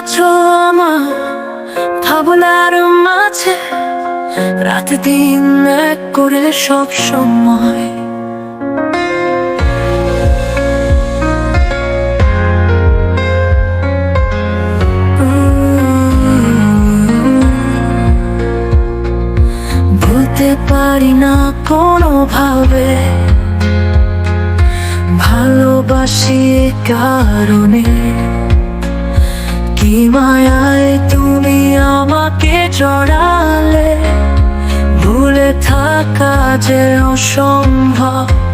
আছো আমার ভাবনার মাঝে। রাতে দিন এক করে সব সময়। ভুলতে পারি না কোনোভাবে। ভালোবাসি কারণে। কি মায়ায় তুমি আমাকে জড়ালে? ভুলে থাকা যে অসম্ভব।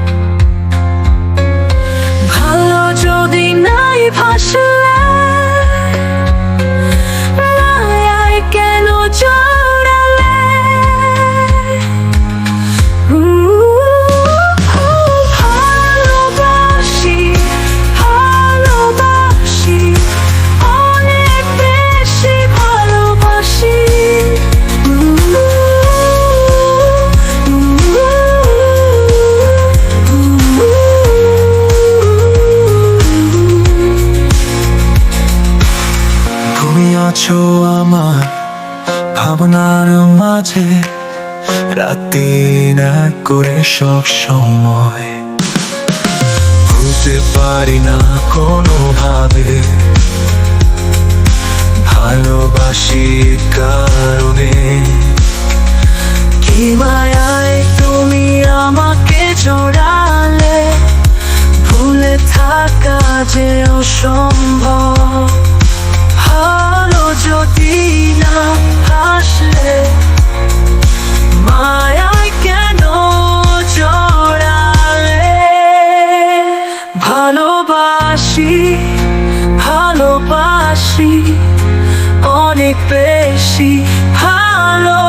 আছো আমার ভাবনার মাঝে। রাতে এক করে সব সময়। ভুলতে পারি না কোনোভাবে। ভালোবাসি এ কারণে। কি মায়ায় ভালোবাসি ভালোবাসি অনেক বেশি ভালোবাসি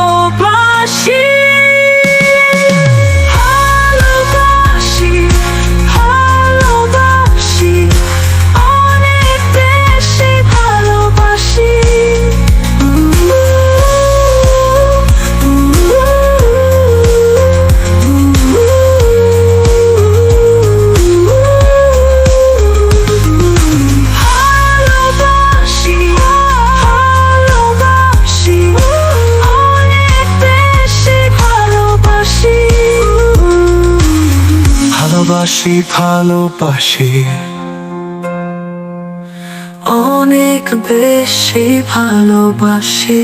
ভালোবাসি ভালোবাসি। অনেক বেশি ভালোবাসি।